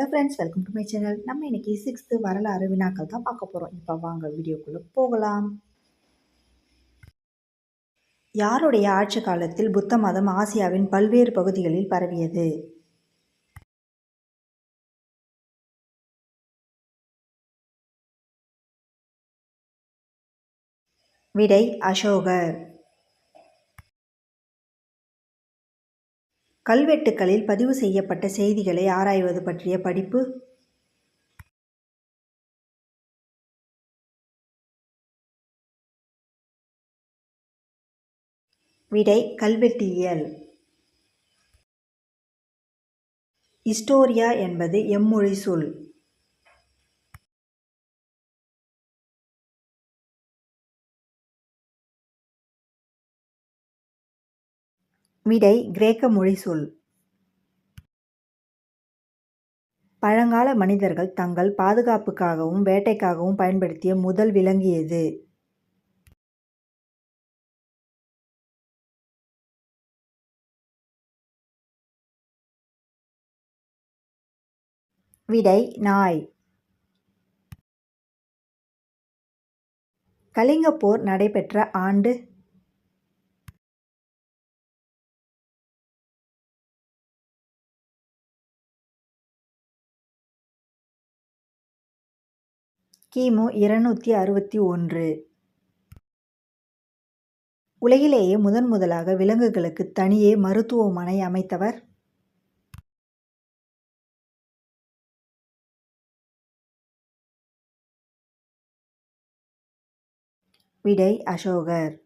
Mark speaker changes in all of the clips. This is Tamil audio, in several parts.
Speaker 1: Hello friends welcome to my channel நம்ம இன்னைக்கு சிக்ஸ்த்து வரலாறு வினாக்கள் தான் பார்க்க போகிறோம் இப்போ வாங்க வீடியோக்குள்ளே போகலாம். யாருடைய ஆட்சி காலத்தில் புத்த மதம் ஆசியாவின் பல்வேறு பகுதிகளில் பரவியது? விடை அசோகர். கல்வெட்டுக்களில் பதிவு செய்யப்பட்ட செய்திகளை ஆராய்வது பற்றிய படிப்பு. விடை கல்வெட்டியல். இஸ்டோரியா என்பது எம்மொழி சொல். விடை கிரேக்க மொழி சொல். பழங்கால மனிதர்கள் தங்கள் பாதுகாப்புக்காகவும் வேட்டைக்காகவும் பயன்படுத்திய முதல் விலங்கு எது? விடை நாய். கலிங்கப்போர் நடைபெற்ற ஆண்டு கிமு இருநூற்றி அறுபத்தி ஒன்று. உலகிலேயே முதன் முதலாக விலங்குகளுக்கு தனியே மருத்துவமனை அமைத்தவர் விடை அசோகர்.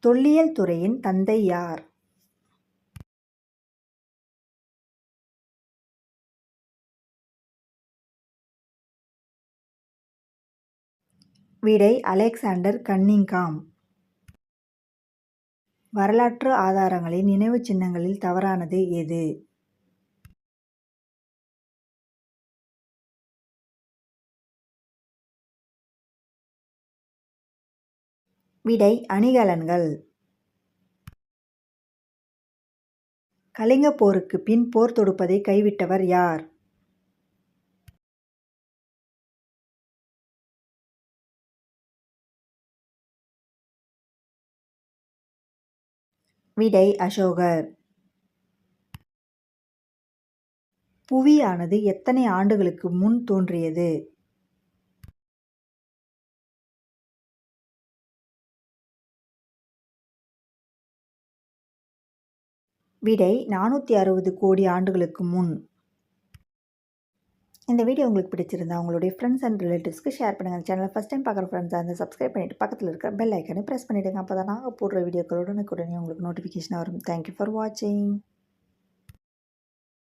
Speaker 1: தொல்லியல் துறையின் தந்தை யார்? விடை அலெக்சாண்டர் கன்னிங்காம். வரலாற்று ஆதாரங்களின் நினைவுச் சின்னங்களில் தவறானது எது? விடை அணிகலன்கள். கலிங்கப் போருக்கு பின் போர் தொடுப்பதை கைவிட்டவர் யார்? விடை அசோகர் புவியானது எத்தனை ஆண்டுகளுக்கு முன் தோன்றியது? விடை நானூற்றி அறுபது கோடி ஆண்டுகளுக்கு முன். இந்த வீடியோ உங்களுக்கு பிடிச்சிருந்தா உங்களுடைய ஃப்ரெண்ட்ஸ் அண்ட் ரிலேட்டிவ்ஸ்க்கு ஷேர் பண்ணுங்கள் சேனலை ஃபஸ்ட் டைம் பார்க்குற ஃப்ரெண்ட்ஸாக இருந்தால் சப்ஸ்கிரைப் பண்ணிவிட்டு பக்கத்தில் இருக்கிற பெல் ஐக்கனை ப்ரெஸ் பண்ணிவிடுங்க அப்போ தான் நாங்கள் போடுற வீடியோக்கள் உங்களுக்கு நோட்டிஃபிகேஷன் வரும். தேங்க்யூ ஃபார் வாட்சிங்